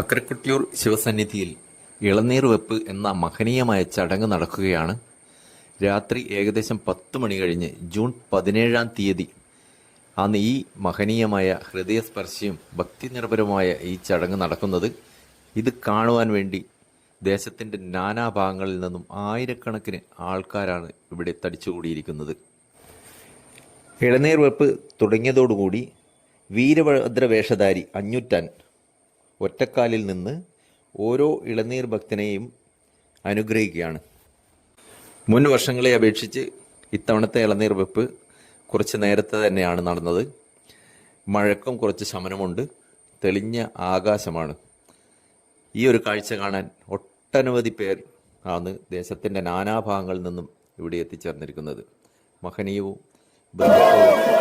അക്കരക്കുട്ടിയൂർ ശിവസന്നിധിയിൽ ഇളനീർ വെപ്പ് എന്ന മഹനീയമായ ചടങ്ങ് നടക്കുകയാണ്. രാത്രി ഏകദേശം പത്ത് മണി കഴിഞ്ഞ് ജൂൺ പതിനേഴാം തീയതി അന്ന് ഈ മഹനീയമായ ഹൃദയസ്പർശിയും ഭക്തിനിർഭരമായ ഈ ചടങ്ങ് നടക്കുന്നത്. ഇത് കാണുവാൻ വേണ്ടി ദേശത്തിന്റെ നാനാഭാഗങ്ങളിൽ നിന്നും ആയിരക്കണക്കിന് ആൾക്കാരാണ് ഇവിടെ തടിച്ചുകൂടിയിരിക്കുന്നത്. ഇളനീർ വെപ്പ് തുടങ്ങിയതോടുകൂടി വീരഭദ്ര വേഷധാരി അഞ്ഞുറ്റാൻ ഒറ്റക്കാലിൽ നിന്ന് ഓരോ ഇളനീർ ഭക്തനെയും അനുഗ്രഹിക്കുകയാണ്. മുൻ വർഷങ്ങളെ അപേക്ഷിച്ച് ഇത്തവണത്തെ ഇളനീർ വെപ്പ് കുറച്ച് നേരത്തെ തന്നെയാണ് നടന്നത്. മഴക്കും കുറച്ച് ശമനമുണ്ട്. തെളിഞ്ഞ ആകാശമാണ്. ഈ ഒരു കാഴ്ച കാണാൻ ഒട്ടനവധി പേർ ആണ് ദേശത്തിന്റെ നാനാഭാഗങ്ങളിൽ നിന്നും ഇവിടെ എത്തിച്ചേർന്നിരിക്കുന്നത്. മഹനീയവും ബന്ധുക്കളും